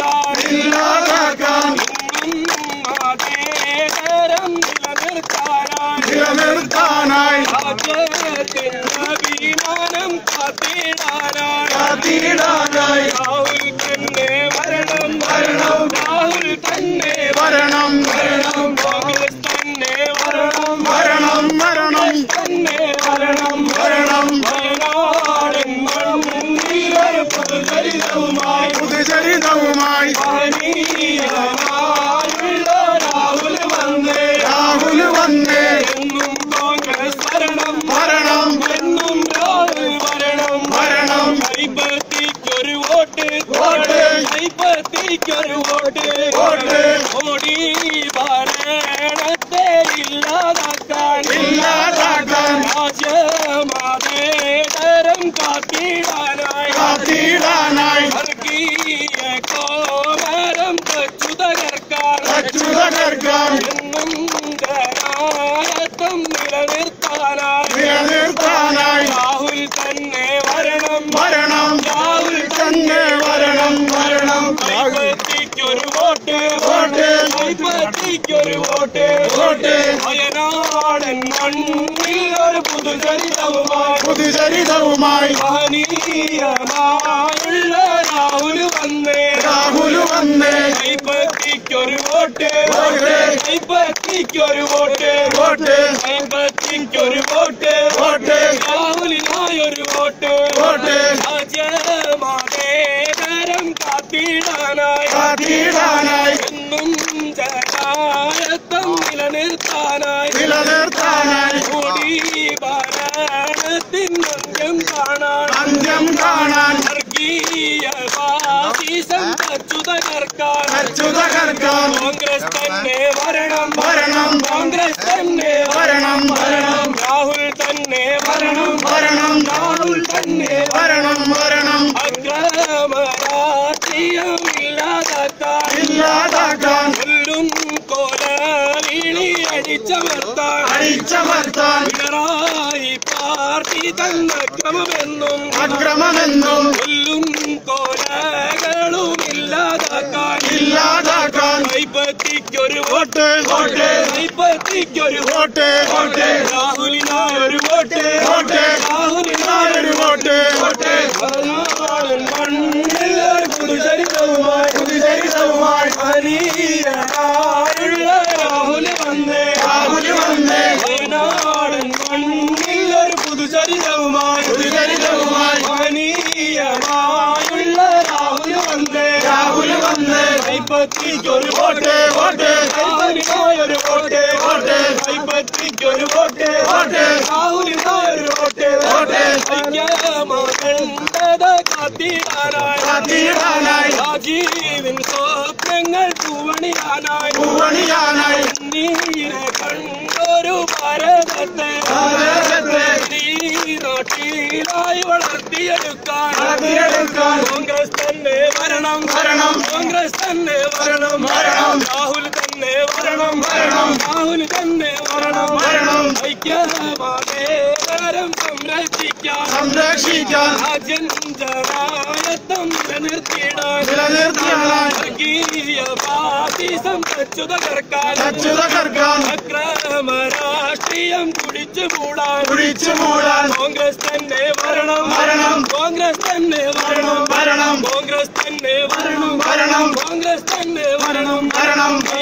Bye. Bye. പുതുചരിതവുമായി പുതുചരിതവുമായി മഹനീയമായുള്ള Rahul വന്നേ രാഹുൽ വന്നേ കൈപ്പത്തിക്കൊരു വോട്ട് വോട്ട്. കൈപ്പത്തിക്കൊരു വോട്ട് വോട്ട്. കൈപ്പത്തിക്കൊരു വോട്ട് വോട്ട്. രാഹുലിനായൊരു വോട്ട് വോട്ട്. രാജ്യമതേതരം കാത്തിടാനായി കാത്തിടാനായി കോൺഗ്രസ് തന്നെ വരണം വരണം. കോൺഗ്രസ് തന്നെ വരണം വരണം രാഹുൽ തന്നെ വരണം വരണം രാഹുൽ തന്നെ വരണം വരണം അക്രമ രാഷ്ട്രീയം ഇല്ലാതാക്കാൻ ഇല്ലാതാക്കാൻ കൊല്ലും കൊലവിളി അടിച്ചമർത്താൻ അടിച്ചമർത്താൻ പിണറായി പാർട്ടി തന്ന ക്രമമെന്നും അക്രമമെന്നും കൊല്ലും കൊലകളും ഇല്ലാതാക്കാൻ ഇല്ലാതാക്കാൻ കൈപ്പത്തിക്കൊരു വോട്ട് വോട്ട്. കൈപ്പത്തിക്കൊരു വോട്ട് വോട്ട് രാഹുലിനായൊരു വോട്ട് വോട്ട്. രാഹുലിനായൊരു വോട്ട് വോട്ട്. വയനാടൻ മണ്ണിൽ ഒരു പുതുചരിതവുമായി പുതുചരിതവുമായി മഹനീയനായുള്ള ஒண்ணு கைப்பற்றிக்கு ஒரு ஓட்டு ஓட்டு ராகுலினாய் ஒரு ஓட்டு ஓட்டு கைப்பற்றிக்கு ஒரு ஓட்டு ஓட்டு ராகுலினாய் ஒரு ஓட்டு பூவணியானாய் பூவணியானாய் கண்டொரு பாரதத்தை போட்டியிலாய் வளர்த்தியலுக்கான் காங்கிரஸ் தன்னு மரணம் மரணம் காங்கிரஸ் தன்னு மரணம் மரணம் ராகுல் தன் തന്നെ വരണം വരണം. രാഹുൽ തന്നെ വരണം. വരണം. ഐക്യമതേതരം സംരക്ഷിക്കാൻ സംരക്ഷിക്കാൻ രാജ്യം ജനായത്തം നിലനിർത്തിയിടാൻ. നിലനിർത്തിയിടാൻ. വർഗീയ ഫാസിസം തച്ചു തകർക്കാൻ തച്ചു തകർക്കാൻ അക്രമ രാഷ്ട്രീയം കുടിച്ചു മൂടാൻ കുടിച്ചു മൂടാൻ കോൺഗ്രസ് തന്നെ വരണം. വരണം. കോൺഗ്രസ് തന്നെ വരണം. വരണം. കോൺഗ്രസ് തന്നെ വരണം. വരണം. കോൺഗ്രസ് തന്നെ വരണം. വരണം.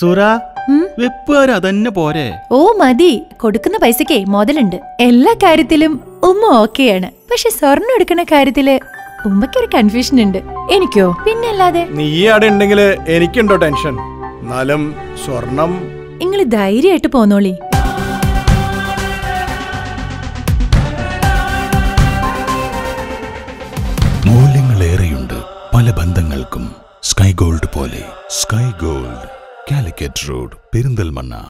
സുറ വെപ്പുകാർ അതന്നെ പോരെ. ഓ മതി. കൊടുക്കുന്ന പൈസക്കേ മുതലുണ്ട്. എല്ലാ കാര്യത്തിലും ഉമ്മ ഓക്കെയാണ്. പക്ഷെ സ്വർണം എടുക്കുന്ന കാര്യത്തിൽ ഉമ്മക്കൊരു കൺഫ്യൂഷൻ ഉണ്ട്. എനിക്കോ? പിന്നല്ലാതെ? നീ അവിടെ ഉണ്ടെങ്കിൽ എനിക്കുണ്ടോ ടെൻഷൻ എന്നാലും സ്വർണം നിങ്ങൾ ധൈര്യമായിട്ട് പോന്നോളി. മൂല്യങ്ങളേറെയുണ്ട്. പല ബന്ധങ്ങൾക്കും സ്കൈ ഗോൾഡ് പോലെ sky gold Calicut road Perinthalmanna.